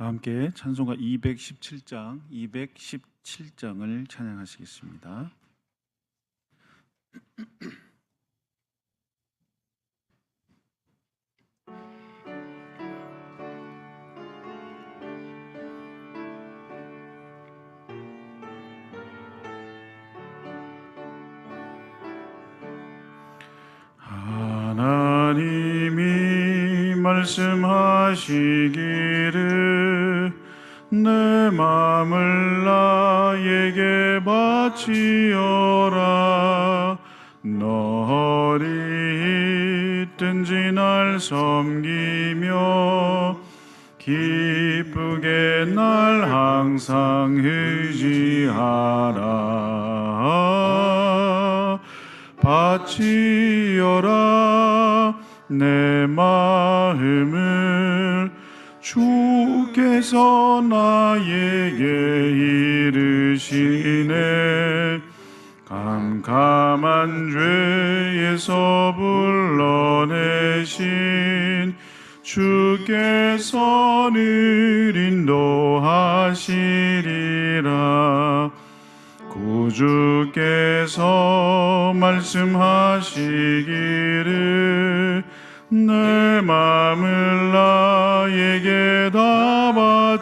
다 함께 찬송가 217장, 217장을 찬양하시겠습니다. 하나님이 말씀하시기를 내 마음을 나에게 바치어라. 너리 있든지 날 섬기며 기쁘게 날 항상 의지하라. 바치어라. 내 마음을 주 께서 나에게 이르시네. 깜깜한 죄에서 불러내신 주께서 늘 인도하시리라. 구주께서 말씀하시기를 내 마음을 나에게 다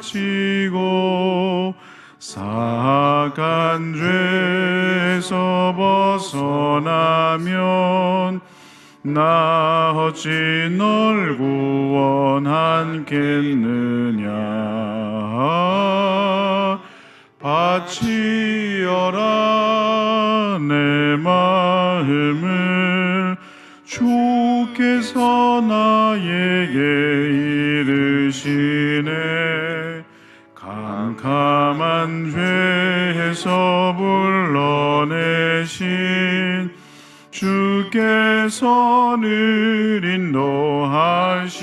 바치고 사악한 죄에서 벗어나면 나 어찌 널 구원하겠느냐? 바치어라 내 마음을 주께서 나에게 이르시네 캄캄한 죄에서 불러내신 주께서 늘 인도하시리라.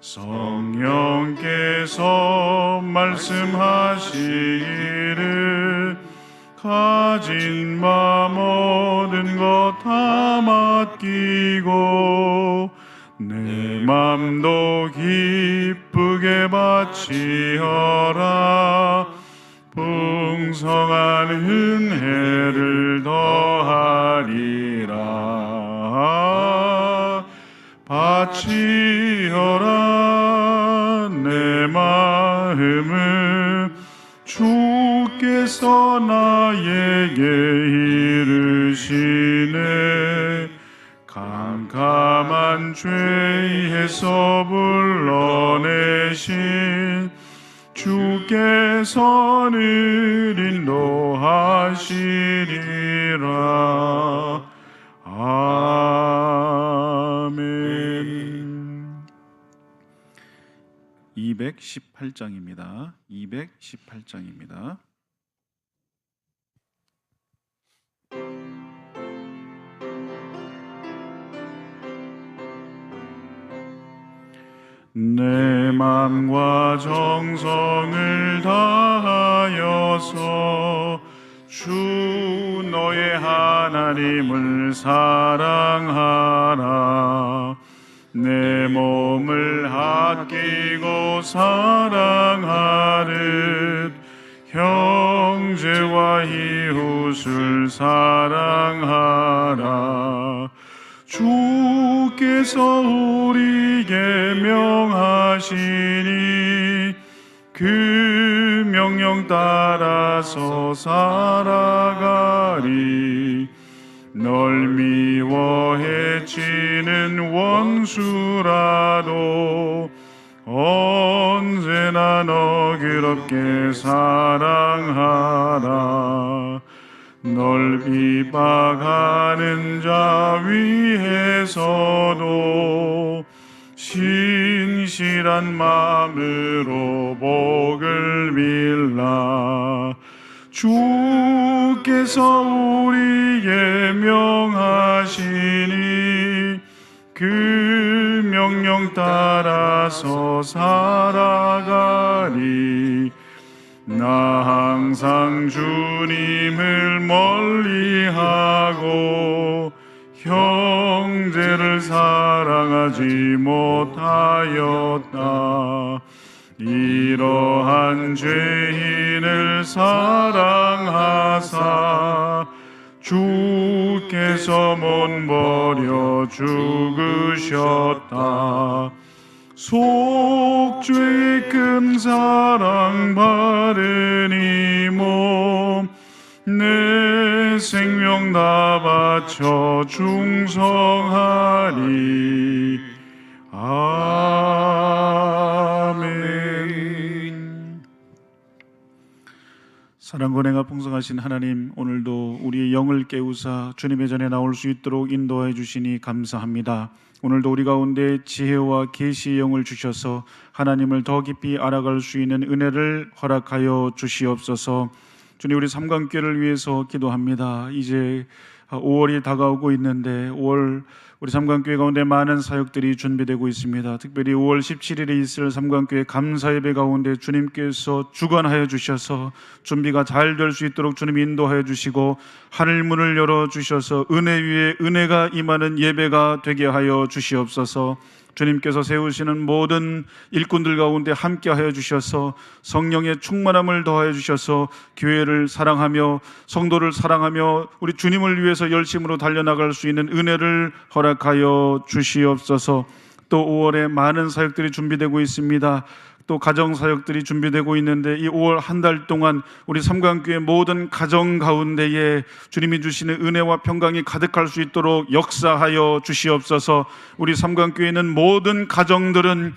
성령께서 말씀하시기를 가진 바 모든 것 다 맡기고 내 맘도 기 쁘게 바치어라. 풍성한 은혜를 더하리라. 바치어라. 내 마음을 주께서 나에게 이르시네 캄캄한 죄에서 불러내신 주께서 늘 인도하시리라 아멘 218장입니다. 218장입니다. 내 맘과 정성을 다하여서 주 너의 하나님을 사랑하라. 내 몸을 아끼고 사랑하듯 형제와 이웃을 사랑하라. 주 께서 우리에게 명하시니 그 명령 따라서 살아가리. 널 미워 해 치는 원수라도 언제나 너그럽게 사랑하라 널 비박하는 자 위에서도 신실한 마음으로 복을 빌라. 주께서 우리에게 명하시니 그 명령 따라서 살아가리 나 항상 주님을 멀리하고 형 형제를 사랑하지 못하였다. 이러한 죄인을 사랑하사 주께서 못 버려 죽으셨다. 속죄의 큰 사랑 바르니 몸내 생명 다 바쳐 충성하리 아멘 사랑과 내가 풍성하신 하나님 오늘도 우리의 영을 깨우사 주님의 전에 나올 수 있도록 인도해 주시니 감사합니다. 오늘도 우리 가운데 지혜와 계시의 영을 주셔서 하나님을 더 깊이 알아갈 수 있는 은혜를 허락하여 주시옵소서. 주님 우리 삼관교를 위해서 기도합니다. 이제 5월이 다가오고 있는데 5월 우리 삼관교회 가운데 많은 사역들이 준비되고 있습니다. 특별히 5월 17일에 있을 삼관교회 감사 예배 가운데 주님께서 주관하여 주셔서 준비가 잘 될 수 있도록 주님 인도하여 주시고 하늘 문을 열어 주셔서 은혜 위에 은혜가 임하는 예배가 되게 하여 주시옵소서. 주님께서 세우시는 모든 일꾼들 가운데 함께하여 주셔서 성령의 충만함을 더하여 주셔서 교회를 사랑하며 성도를 사랑하며 우리 주님을 위해서 열심으로 달려나갈 수 있는 은혜를 허락하여 주시옵소서. 또 5월에 많은 사역들이 준비되고 있습니다. 또 가정 사역들이 준비되고 있는데 이 5월 한 달 동안 우리 삼관교회 모든 가정 가운데에 주님이 주시는 은혜와 평강이 가득할 수 있도록 역사하여 주시옵소서. 우리 삼관교회는 모든 가정들은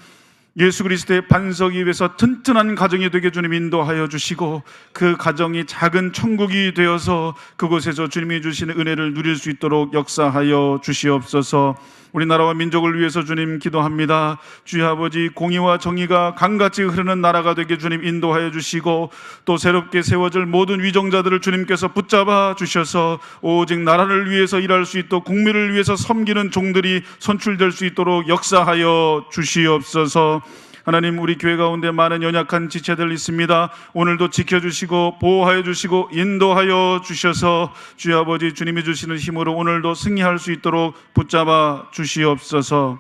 예수 그리스도의 반석이 위해서 튼튼한 가정이 되게 주님 인도하여 주시고 그 가정이 작은 천국이 되어서 그곳에서 주님이 주시는 은혜를 누릴 수 있도록 역사하여 주시옵소서. 우리나라와 민족을 위해서 주님 기도합니다. 주여 아버지 공의와 정의가 강같이 흐르는 나라가 되게 주님 인도하여 주시고 또 새롭게 세워질 모든 위정자들을 주님께서 붙잡아 주셔서 오직 나라를 위해서 일할 수 있도록 국민을 위해서 섬기는 종들이 선출될 수 있도록 역사하여 주시옵소서. 하나님 우리 교회 가운데 많은 연약한 지체들 있습니다. 오늘도 지켜주시고 보호하여 주시고 인도하여 주셔서 주여 아버지 주님이 주시는 힘으로 오늘도 승리할 수 있도록 붙잡아 주시옵소서.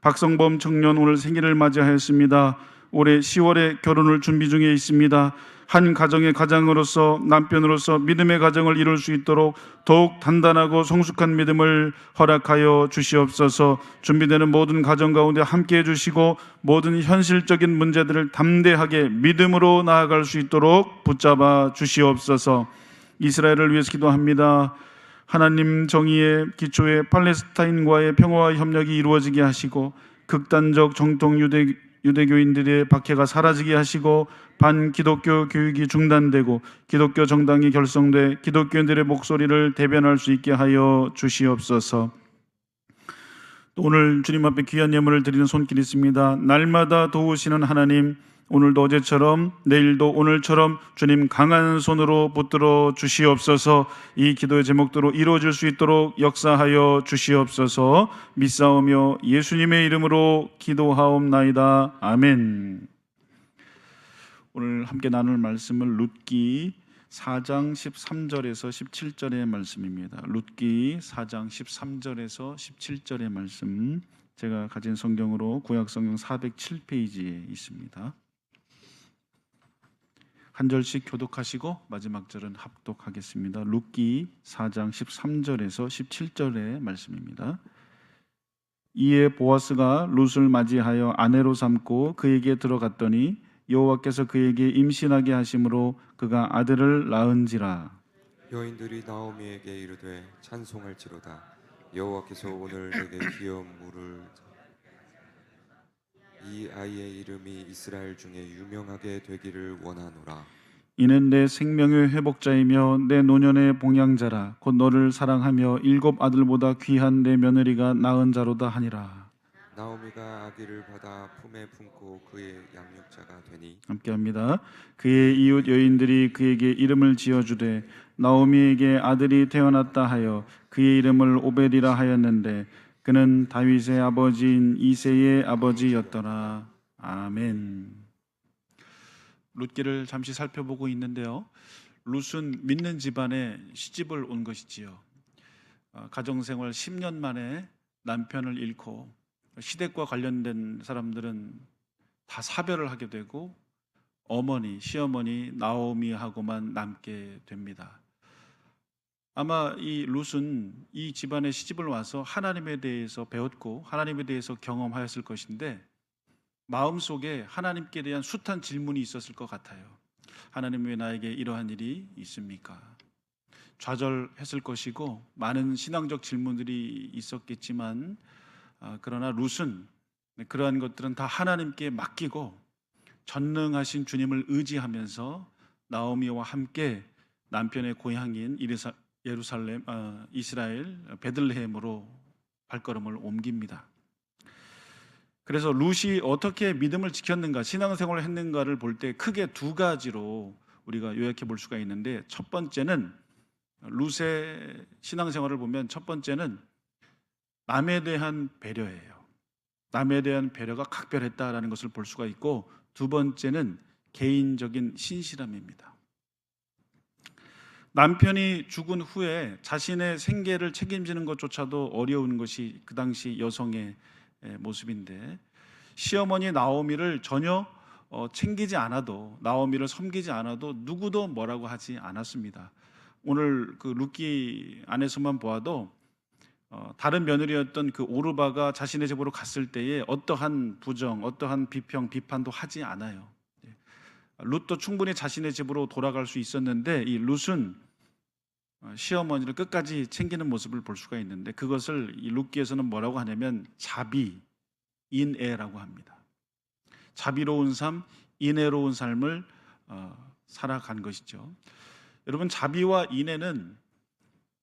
박성범 청년 오늘 생일을 맞이하였습니다. 올해 10월에 결혼을 준비 중에 있습니다. 한 가정의 가장으로서 남편으로서 믿음의 가정을 이룰 수 있도록 더욱 단단하고 성숙한 믿음을 허락하여 주시옵소서. 준비되는 모든 가정 가운데 함께 해 주시고 모든 현실적인 문제들을 담대하게 믿음으로 나아갈 수 있도록 붙잡아 주시옵소서. 이스라엘을 위해서 기도합니다. 하나님 정의의 기초에 팔레스타인과의 평화와 협력이 이루어지게 하시고 극단적 정통 유대 유대교인들의 박해가 사라지게 하시고 반기독교 교육이 중단되고 기독교 정당이 결성돼 기독교인들의 목소리를 대변할 수 있게 하여 주시옵소서. 또 오늘 주님 앞에 귀한 예물을 드리는 손길이 있습니다. 날마다 도우시는 하나님, 오늘도 어제처럼 내일도 오늘처럼 주님 강한 손으로 붙들어 주시옵소서. 이 기도의 제목대로 이루어질 수 있도록 역사하여 주시옵소서. 믿사오며 예수님의 이름으로 기도하옵나이다. 아멘. 오늘 함께 나눌 말씀은 룻기 4장 13절에서 17절의 말씀입니다. 룻기 4장 13절에서 17절의 말씀 제가 가진 성경으로 구약 성경 407페이지에 있습니다. 한 절씩 교독하시고 마지막 절은 합독하겠습니다. 룻기 4장 13절에서 17절의 말씀입니다. 이에 보아스가 룻을 맞이하여 아내로 삼고 그에게 들어갔더니 여호와께서 그에게 임신하게 하심으로 그가 아들을 낳은지라 여인들이 나오미에게 이르되 찬송할지로다 여호와께서 오늘 내게 귀여운 물을 이 아이의 이름이 이스라엘 중에 유명하게 되기를 원하노라. 이는 내 생명의 회복자이며 내 노년의 봉양자라. 곧 너를 사랑하며 일곱 아들보다 귀한 내 며느리가 낳은 자로다 하니라. 나오미가 아기를 받아 품에 품고 그의 양육자가 되니 함께합니다. 그의 이웃 여인들이 그에게 이름을 지어 주되 나오미에게 아들이 태어났다 하여 그의 이름을 오벨이라 하였는데 그는 다윗의 아버지인 이세의 아버지였더라. 아멘. 룻기를 잠시 살펴보고 있는데요. 룻은 믿는 집안에 시집을 온 것이지요. 어, 가정생활 10년 만에 남편을 잃고 시댁과 관련된 사람들은 다 사별을 하게 되고 어머니, 시어머니 나오미하고만 남게 됩니다. 아마 이 룻은 이 집안에 시집을 와서 하나님에 대해서 배웠고 하나님에 대해서 경험하였을 것인데 마음속에 하나님께 대한 숱한 질문이 있었을 것 같아요. 하나님 왜 나에게 이러한 일이 있습니까? 좌절했을 것이고 많은 신앙적 질문들이 있었겠지만 아, 그러나 룻은 그러한 것들은 다 하나님께 맡기고 전능하신 주님을 의지하면서 나오미와 함께 남편의 고향인 예루살렘 아, 이스라엘 베들레헴으로 발걸음을 옮깁니다. 그래서 룻이 어떻게 믿음을 지켰는가, 신앙생활을 했는가를 볼 때 크게 두 가지로 우리가 요약해 볼 수가 있는데 첫 번째는 룻의 신앙생활을 보면 첫 번째는 남에 대한 배려예요. 남에 대한 배려가 각별했다라는 것을 볼 수가 있고 두 번째는 개인적인 신실함입니다. 남편이 죽은 후에 자신의 생계를 책임지는 것조차도 어려운 것이 그 당시 여성의 에, 모습인데 시어머니 나오미를 전혀 어, 챙기지 않아도 나오미를 섬기지 않아도 누구도 뭐라고 하지 않았습니다. 오늘 그 루키 안에서만 보아도 어, 다른 며느리였던 그 오르바가 자신의 집으로 갔을 때에 어떠한 부정, 어떠한 비평, 비판도 하지 않아요. 예. 룻도 충분히 자신의 집으로 돌아갈 수 있었는데 이 룻은 어, 시어머니를 끝까지 챙기는 모습을 볼 수가 있는데 그것을 이 룻기에서는 뭐라고 하냐면 자비, 인애라고 합니다. 자비로운 삶, 인애로운 삶을 어, 살아간 것이죠. 여러분 자비와 인애는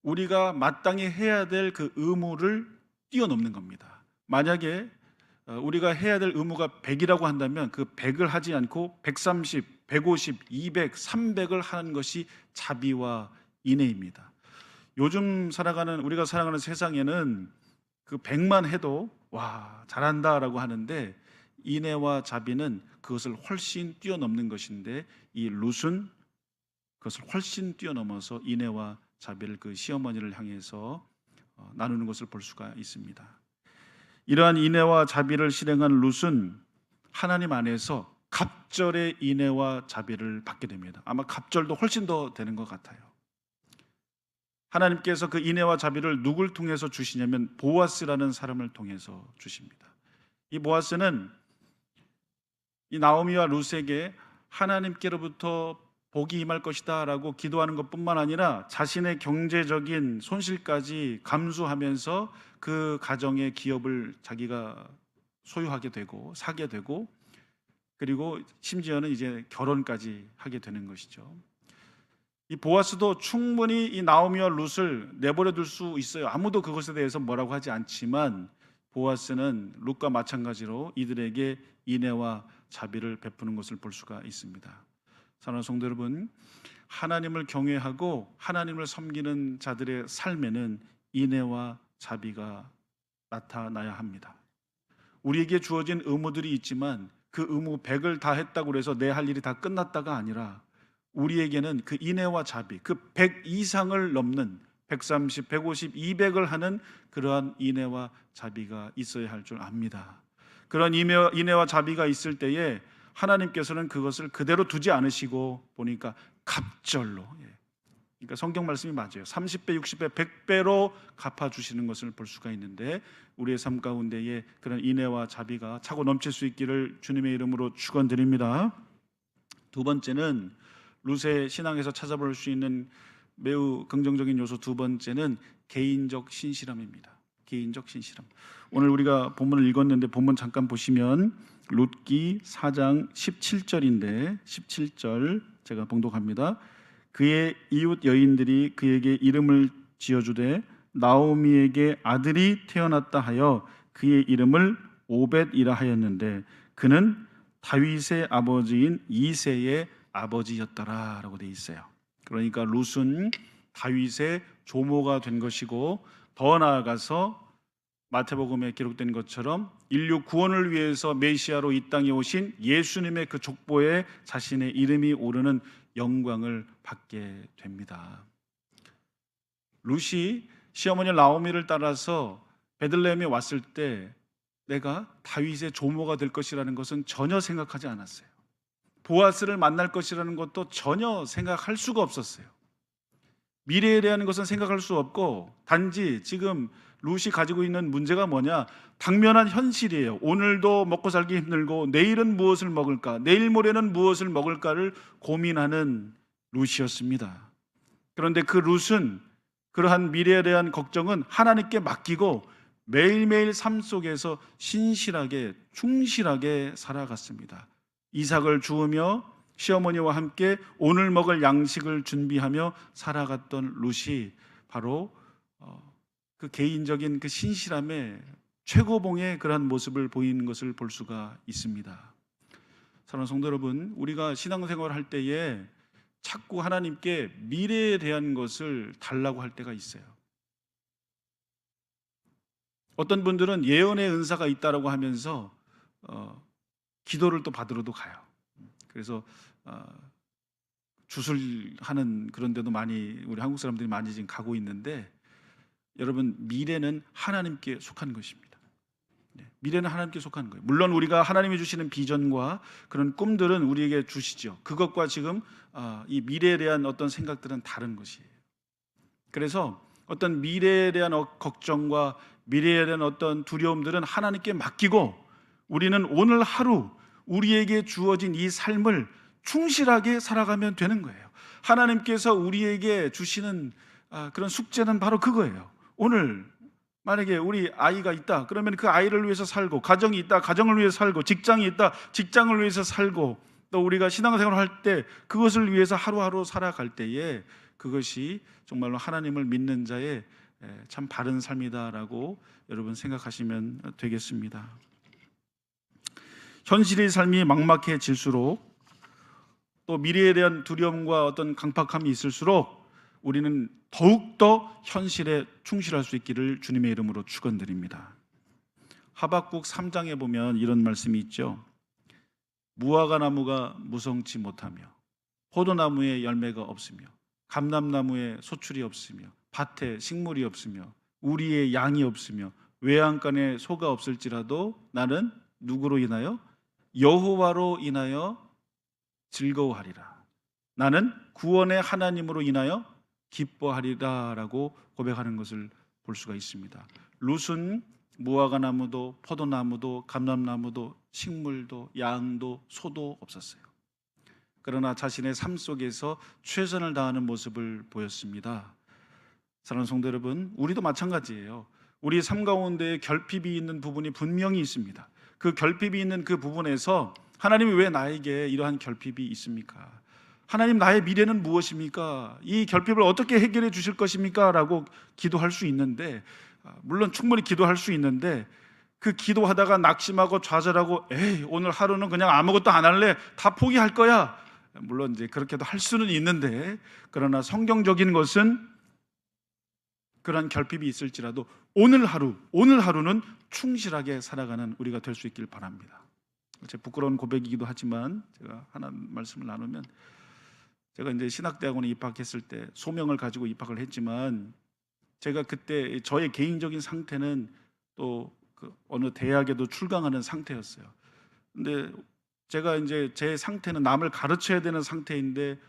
우리가 마땅히 해야 될 그 의무를 뛰어넘는 겁니다. 만약에 어, 우리가 해야 될 의무가 100이라고 한다면 그 100을 하지 않고 130, 150, 200, 300을 하는 것이 자비와 인애입니다. 요즘 살아가는 우리가 살아가는 세상에는 그 100만 해도 와, 잘한다라고 하는데 인애와 자비는 그것을 훨씬 뛰어넘는 것인데 이 룻은 그것을 훨씬 뛰어넘어서 인애와 자비를 그 시어머니를 향해서 어, 나누는 것을 볼 수가 있습니다. 이러한 인애와 자비를 실행한 룻은 하나님 안에서 갑절의 인애와 자비를 받게 됩니다. 아마 갑절도 훨씬 더 되는 것 같아요. 하나님께서 그 인애와 자비를 누굴 통해서 주시냐면 보아스라는 사람을 통해서 주십니다. 이 보아스는 이 나오미와 룻에게 하나님께로부터 복이 임할 것이다 라고 기도하는 것 뿐만 아니라 자신의 경제적인 손실까지 감수하면서 그 가정의 기업을 자기가 소유하게 되고 사게 되고 그리고 심지어는 이제 결혼까지 하게 되는 것이죠. 이 보아스도 충분히 이 나오미와 룻을 내버려 둘 수 있어요. 아무도 그것에 대해서 뭐라고 하지 않지만 보아스는 룻과 마찬가지로 이들에게 인애와 자비를 베푸는 것을 볼 수가 있습니다. 사랑하는 성도 여러분, 하나님을 경외하고 하나님을 섬기는 자들의 삶에는 인애와 자비가 나타나야 합니다. 우리에게 주어진 의무들이 있지만 그 의무 100을 다 했다고 해서 내 할 일이 다 끝났다가 아니라 우리에게는 그 인애와 자비, 그 100 이상을 넘는 130, 150, 200을 하는 그러한 인애와 자비가 있어야 할 줄 압니다. 그런 인애와, 자비가 있을 때에 하나님께서는 그것을 그대로 두지 않으시고 보니까 갑절로 예. 그러니까 성경 말씀이 맞아요. 30배, 60배, 100배로 갚아 주시는 것을 볼 수가 있는데 우리의 삶 가운데에 그런 인애와 자비가 차고 넘칠 수 있기를 주님의 이름으로 축원드립니다. 두 번째는 루세 신앙에서 찾아볼 수 있는 매우 긍정적인 요소 두 번째는 개인적 신실함입니다. 개인적 신실함. 오늘 우리가 본문을 읽었는데 본문 잠깐 보시면 룻기 4장 17절인데 17절 제가 봉독합니다. 그의 이웃 여인들이 그에게 이름을 지어주되 나오미에게 아들이 태어났다 하여 그의 이름을 오벳이라 하였는데 그는 다윗의 아버지인 이세의 아버지였더라라고 돼 있어요. 그러니까 룻은 다윗의 조모가 된 것이고 더 나아가서 마태복음에 기록된 것처럼 인류 구원을 위해서 메시아로 이 땅에 오신 예수님의 그 족보에 자신의 이름이 오르는 영광을 받게 됩니다. 룻이 시어머니 나오미를 따라서 베들레헴에 왔을 때 내가 다윗의 조모가 될 것이라는 것은 전혀 생각하지 않았어요. 보아스를 만날 것이라는 것도 전혀 생각할 수가 없었어요. 미래에 대한 것은 생각할 수 없고 단지 지금 룻이 가지고 있는 문제가 뭐냐? 당면한 현실이에요. 오늘도 먹고 살기 힘들고 내일은 무엇을 먹을까? 내일 모레는 무엇을 먹을까를 고민하는 룻이었습니다. 그런데 그 룻은 그러한 미래에 대한 걱정은 하나님께 맡기고 매일매일 삶 속에서 신실하게 충실하게 살아갔습니다. 이삭을 주우며 시어머니와 함께 오늘 먹을 양식을 준비하며 살아갔던 룻이 바로 어, 그 개인적인 그 신실함의 최고봉의 그러한 모습을 보이는 것을 볼 수가 있습니다. 사랑하는 성도 여러분, 우리가 신앙생활을 할 때에 자꾸 하나님께 미래에 대한 것을 달라고 할 때가 있어요. 어떤 분들은 예언의 은사가 있다라고 하면서 어, 기도를 또 받으러도 가요. 그래서 어, 주술하는 그런 데도 많이 우리 한국 사람들이 많이 지금 가고 있는데 여러분 미래는 하나님께 속한 것입니다. 네, 미래는 하나님께 속한 거예요. 물론 우리가 하나님이 주시는 비전과 그런 꿈들은 우리에게 주시죠. 그것과 지금 아, 이 미래에 대한 어떤 생각들은 다른 것이에요. 그래서 어떤 미래에 대한 어- 걱정과 미래에 대한 어떤 두려움들은 하나님께 맡기고 우리는 오늘 하루 우리에게 주어진 이 삶을 충실하게 살아가면 되는 거예요. 하나님께서 우리에게 주시는 아, 그런 숙제는 바로 그거예요. 오늘 만약에 우리 아이가 있다 그러면 그 아이를 위해서 살고 가정이 있다 가정을 위해서 살고 직장이 있다 직장을 위해서 살고 또 우리가 신앙생활을 할때 그것을 위해서 하루하루 살아갈 때에 그것이 정말로 하나님을 믿는 자의 에, 참 바른 삶이다라고 여러분 생각하시면 되겠습니다. 현실의 삶이 막막해질수록 또 미래에 대한 두려움과 어떤 강팍함이 있을수록 우리는 더욱더 현실에 충실할 수 있기를 주님의 이름으로 축원드립니다. 하박국 3장에 보면 이런 말씀이 있죠. 무화과 나무가 무성치 못하며 포도나무에 열매가 없으며 감람나무에 소출이 없으며 밭에 식물이 없으며 우리의 양이 없으며 외양간에 소가 없을지라도 나는 누구로 인하여 여호와로 인하여 즐거워하리라. 나는 구원의 하나님으로 인하여 기뻐하리라라고 고백하는 것을 볼 수가 있습니다. 룻은 무화과 나무도 포도나무도 감람나무도 식물도 양도 소도 없었어요. 그러나 자신의 삶 속에서 최선을 다하는 모습을 보였습니다. 사랑하는 성도 여러분, 우리도 마찬가지예요. 우리 삶 가운데 결핍이 있는 부분이 분명히 있습니다. 그 결핍이 있는 그 부분에서 하나님이 왜 나에게 이러한 결핍이 있습니까? 하나님 나의 미래는 무엇입니까? 이 결핍을 어떻게 해결해 주실 것입니까? 라고 기도할 수 있는데 아, 물론 충분히 기도할 수 있는데 그 기도하다가 낙심하고 좌절하고 에이 오늘 하루는 그냥 아무것도 안 할래 다 포기할 거야 물론 이제 그렇게도 할 수는 있는데 그러나 성경적인 것은 그런 결핍이 있을지라도 오늘 하루 오늘 하루는 충실하게 살아가는 우리가 될 수 있길 바랍니다. 제 부끄러운 고백이기도 하지만 제가 하나 말씀을 나누면 제가 이제 신학대학원에 입학했을 때 소명을 가지고 입학을 했지만 제가 그때 저의 개인적인 상태는 또 그 어느 대학에도 출강하는 상태였어요. 근데 제가 이제 제 상태는 남을 가르쳐야 되는 상태인데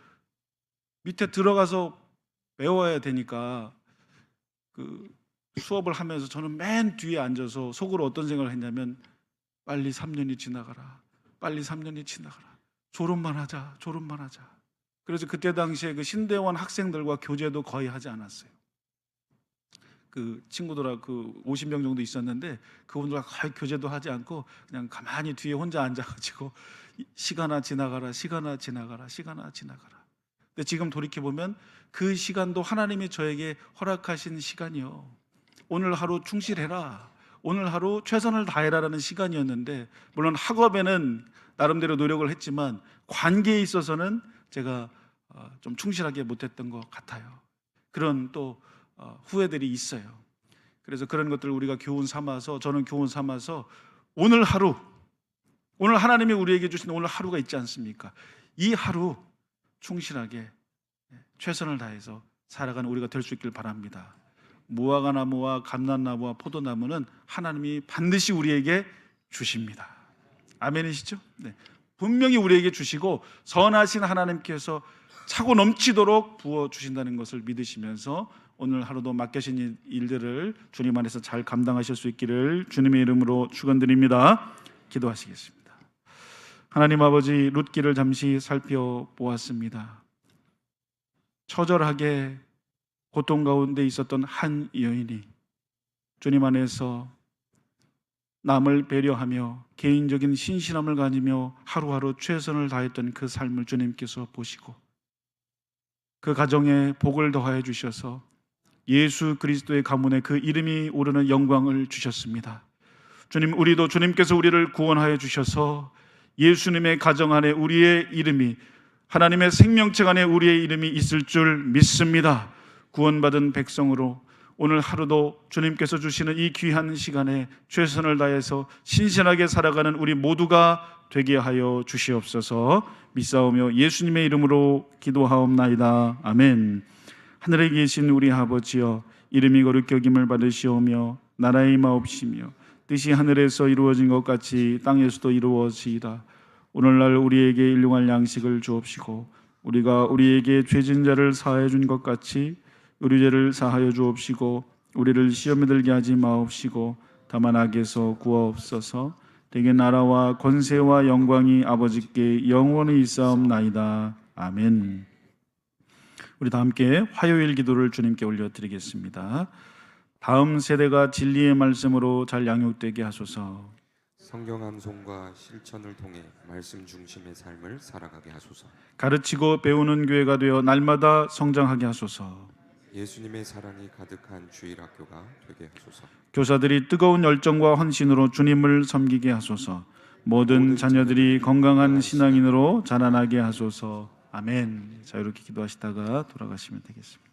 밑에 들어가서 배워야 되니까 그 수업을 하면서 저는 맨 뒤에 앉아서 속으로 어떤 생각을 했냐면 빨리 3년이 지나가라. 빨리 3년이 지나가라. 졸업만 하자. 졸업만 하자. 그래서 그때 당시에 그 신대원 학생들과 교제도 거의 하지 않았어요. 그 친구들하고 그 50명 정도 있었는데 그분들과 거의 교제도 하지 않고 그냥 가만히 뒤에 혼자 앉아가지고 이- 시간아 지나가라, 시간아 지나가라, 시간아 지나가라. 근데 지금 돌이켜 보면 그 시간도 하나님이 저에게 허락하신 시간이요. 오늘 하루 충실해라. 오늘 하루 최선을 다해라라는 시간이었는데 물론 학업에는 나름대로 노력을 했지만 관계에 있어서는 제가 어, 좀 충실하게 못했던 것 같아요. 그런 또 어, 후회들이 있어요. 그래서 그런 것들을 우리가 교훈 삼아서 저는 교훈 삼아서 오늘 하루 오늘 하나님이 우리에게 주신 오늘 하루가 있지 않습니까? 이 하루 충실하게 최선을 다해서 살아가는 우리가 될 수 있길 바랍니다. 무화과 나무와 감람나무와 포도나무는 하나님이 반드시 우리에게 주십니다. 아멘이시죠? 네. 분명히 우리에게 주시고 선하신 하나님께서 차고 넘치도록 부어 주신다는 것을 믿으시면서 오늘 하루도 맡겨진 일- 일들을 주님 안에서 잘 감당하실 수 있기를 주님의 이름으로 축원드립니다. 기도하시겠습니다. 하나님 아버지 룻기를 잠시 살펴보았습니다. 처절하게 고통 가운데 있었던 한 여인이 주님 안에서 남을 배려하며 개인적인 신실함을 가지며 하루하루 최선을 다했던 그 삶을 주님께서 보시고 그 가정에 복을 더하여 주셔서 예수 그리스도의 가문에 그 이름이 오르는 영광을 주셨습니다. 주님, 우리도 주님께서 우리를 구원하여 주셔서 예수님의 가정 안에 우리의 이름이 하나님의 생명책 안에 우리의 이름이 있을 줄 믿습니다. 구원받은 백성으로 오늘 하루도 주님께서 주시는 이 귀한 시간에 최선을 다해서 신실하게 살아가는 우리 모두가 되게 하여 주시옵소서 믿사오며 예수님의 이름으로 기도하옵나이다. 아멘. 하늘에 계신 우리 아버지여 이름이 거룩 여김을 받으시오며 나라의 마옵시며 뜻이 하늘에서 이루어진 것 같이 땅에서도 이루어지이다. 오늘날 우리에게 일용할 양식을 주옵시고 우리가 우리에게 죄진 자를 사하여 준것 같이 우리 죄를 사하여 주옵시고 우리를 시험에 들게 하지 마옵시고 다만 악에서 구하옵소서 대개 나라와 권세와 영광이 아버지께 영원히 있사옵나이다 아멘. 우리 다 함께 화요일 기도를 주님께 올려드리겠습니다. 다음 세대가 진리의 말씀으로 잘 양육되게 하소서. 성경 암송과 실천을 통해 말씀 중심의 삶을 살아가게 하소서. 가르치고 배우는 교회가 되어 날마다 성장하게 하소서. 예수님의 사랑이 가득한 주일 학교가 되게 하소서. 교사들이 뜨거운 열정과 헌신으로 주님을 섬기게 하소서. 모든 자녀들이 건강한 신앙인으로 자라나게 하소서. 아멘. 자 이렇게 기도하시다가 돌아가시면 되겠습니다.